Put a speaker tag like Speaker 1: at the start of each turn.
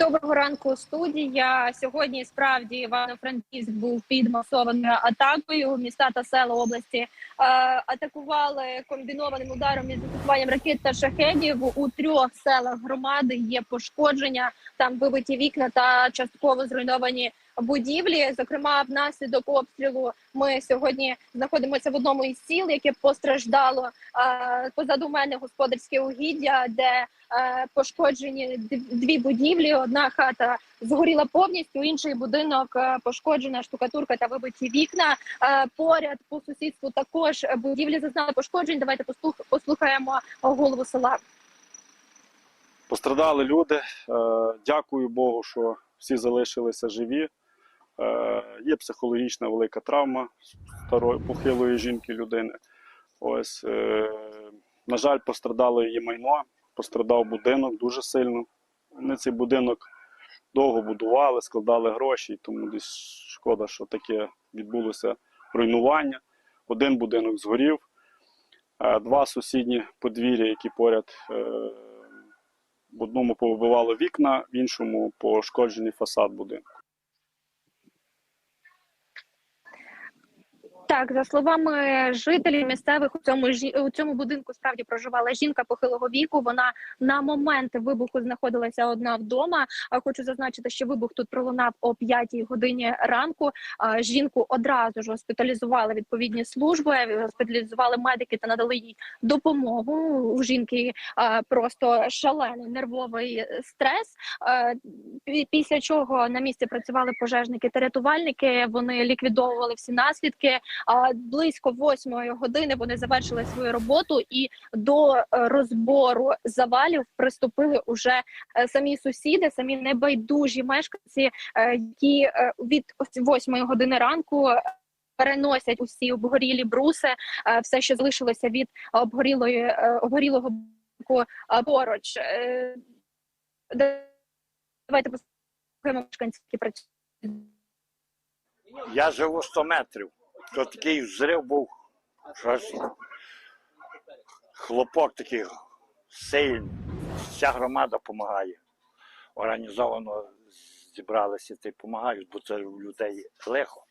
Speaker 1: Доброго ранку, студія. Сьогодні справді Івано-Франківськ був під масованою атакою. Міста та села області е, атакували комбінованим ударом із застосуванням ракет та шахедів. У трьох селах громади є пошкодження. Там вибиті вікна та частково зруйновані будівлі. Зокрема, внаслідок обстрілу ми сьогодні знаходимося в одному із сіл, яке постраждало. Е, позаду мене господарське угіддя, де е, пошкоджені дві будівлі. Одна хата згоріла повністю, інший будинок е, пошкоджена штукатурка та вибиті вікна. Поряд по сусідству також будівлі зазнали пошкоджень. Давайте послух- послухаємо голову села.
Speaker 2: Пострадали люди. Дякую Богу, що всі залишилися живі. Е, Є психологічна велика травма старої похилої жінки людини. Ось, е, на жаль, пострадало її майно, пострадав будинок дуже сильно. Вони цей будинок довго будували, складали гроші, тому десь шкода, що таке відбулося руйнування. Один будинок згорів, е, два сусідні подвір'я, які поряд. в одному повибивало вікна, в іншому пошкоджений фасад будинку.
Speaker 1: Так, за словами жителів місцевих, у цьому у цьому будинку справді проживала жінка похилого віку. Вона на момент вибуху знаходилася одна вдома. Хочу зазначити, що вибух тут пролунав о 5 годині ранку. Жінку одразу ж госпіталізували відповідні служби, госпіталізували медики та надали їй допомогу. У жінки просто шалений нервовий стрес. Після чого на місці працювали пожежники та рятувальники. Вони ліквідовували всі наслідки. А близько восьмої години вони завершили свою роботу, і до е, розбору завалів приступили уже е, самі сусіди, самі небайдужі мешканці, е, які від восьмої години ранку. Переносять усі обгорілі бруси, все, що залишилося від обгорілої обгорілого боку поруч. Давайте послухаємо мешканців, які.
Speaker 3: Я живу 100 метрів. То такий взрив був. Щось. Хлопок такий сильний. Вся громада допомагає. Організовано зібралися ти допомагають, бо це людей легко.